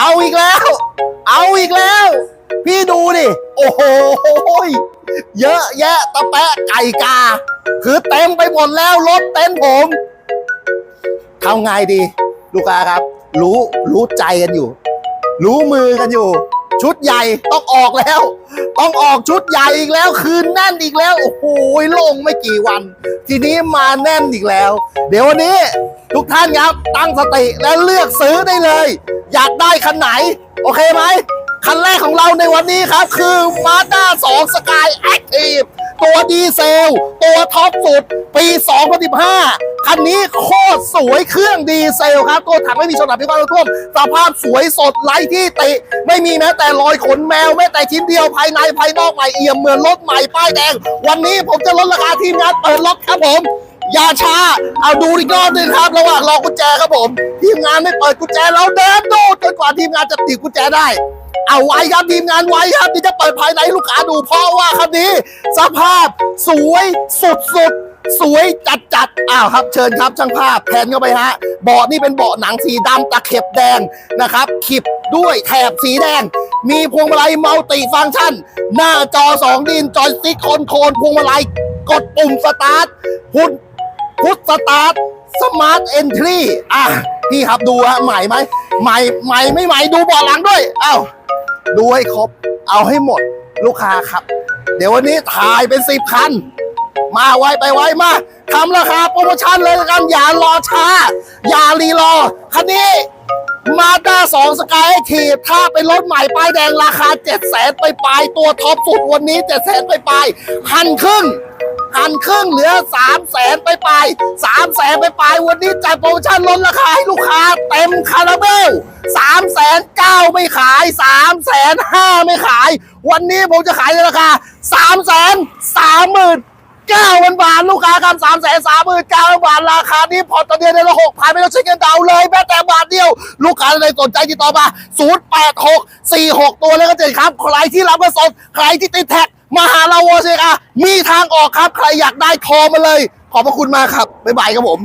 เอาอีกแล้ว เอาอีกแล้ว พี่ดูดิ โอ้โห เยอะแยะตะแปะไก่กา คือเต็มไปหมดแล้วรถเต็นท์ผมทำไงดี ลูกค้าครับ รู้รู้ใจกันอยู่ รู้มือกันอยู่ ชุดใหญ่ต้องออกแล้ว ต้องออกชุดใหญ่อีกแล้ว คืนแน่นอีกแล้ว โอ้โหลงไม่กี่วัน ทีนี้มาแน่นอีกแล้ว เดี๋ยววันนี้ ทุกท่านครับตั้งสติและเลือกซื้อได้เลย อยากได้คันไหน โอเคไหมคันแรกของเราในวันนี้ครับ คือ Mazda 2 Sky Active ตัวดีเซล ตัวท็อปสุด ปี 2015 คันนี้โคตรสวยเครื่องดีเซลครับ ตัวถังไม่มีชนหนักพิการท่วม สภาพสวยสดไร้ที่ติ ไม่มีแม้แต่รอยขนแมว แม้แต่ชิ้นเดียวภายในภายนอกใหม่เอี่ยมเหมือนรถใหม่ป้ายแดง วันนี้ผมจะลดราคาทีมงานเปิดล็อกครับผม อย่าช้า เอาดูอีกรอบหนึงครับ ระหว่างรอกุญแจครับผม ทีมงานไม่เปิดกุญแจเราเดินดูจนกว่าทีมงานจะติดกุญแจได้ เอาไว้ครับทีมงานไว้ครับที่จะเปิดภายในลูกค้าดูเพราะว่าคันนี้ สภาพสวยสุดสุดๆสวยจัดจัดๆอ้าวครับ เชิญครับช่างภาพแผนเข้าไปฮะเบาะนี่เป็นเบาะหนังสีดำตะเข็บแดงนะครับขีบด้วยแถบสีแดง มีพวงมาลัยมัลติฟังก์ชัน หน้าจอสองดินจอยสติ๊กคอนโทรลพวงมาลัย กดปุ่มสตาร์ทพุท พุทสตาร์ทสมาร์ทเอนทรีอะพี่ครับดูฮะใหม่ไหมใหม่ใหม่ไม่ใหม่ดูเบาะหลังด้วย เอ้าดูให้ครบ เอาให้หมดลูกค้าครับ เดี๋ยววันนี้ถ่ายเป็นสิบคัน มาไวไปไวมาทำราคาโปรโมชั่นเลยกันอย่ารอช้า อย่ารีรอ คันนี้มาด้าสองสกายทีถ้าเป็นรถใหม่ป้ายแดงราคาเจ็ดแสนไปปลายตัวท็อปสุดวันนี้เจ็ดแสนไปปลายหันครึ่ง หันครึ่งเหลือสามแสนไปปลายสามแสนไปปลายวันนี้จัดโปรโมชั่นลดราคาให้ลูกค้าเต็มคาราเบลสามแสนเก้าไม่ขายสามแสนห้าไม่ขาย วันนี้ผมจะขายในราคาสามแสนสามหมื่นเก้าพันบาทลูกค้าครับสามแสนสามหมื่นเก้าพันบาทราคานี้ผ่อต่อเดือนเดือนละหกพันไม่ต้องใช้เงินดาวเลยแม้แต่บาทเดียว ลูกค้าใดสนใจติดต่อมาศูนย์แปดหกสี่หกตัวเลขก็เจ็ดครับ ใครที่รับมาสดใครที่ติดแท็ก มาหาเราโวเซกามีทางออกครับ ใครอยากได้โทรมาเลย ขอบพระคุณมากครับ บ๊ายบายครับผม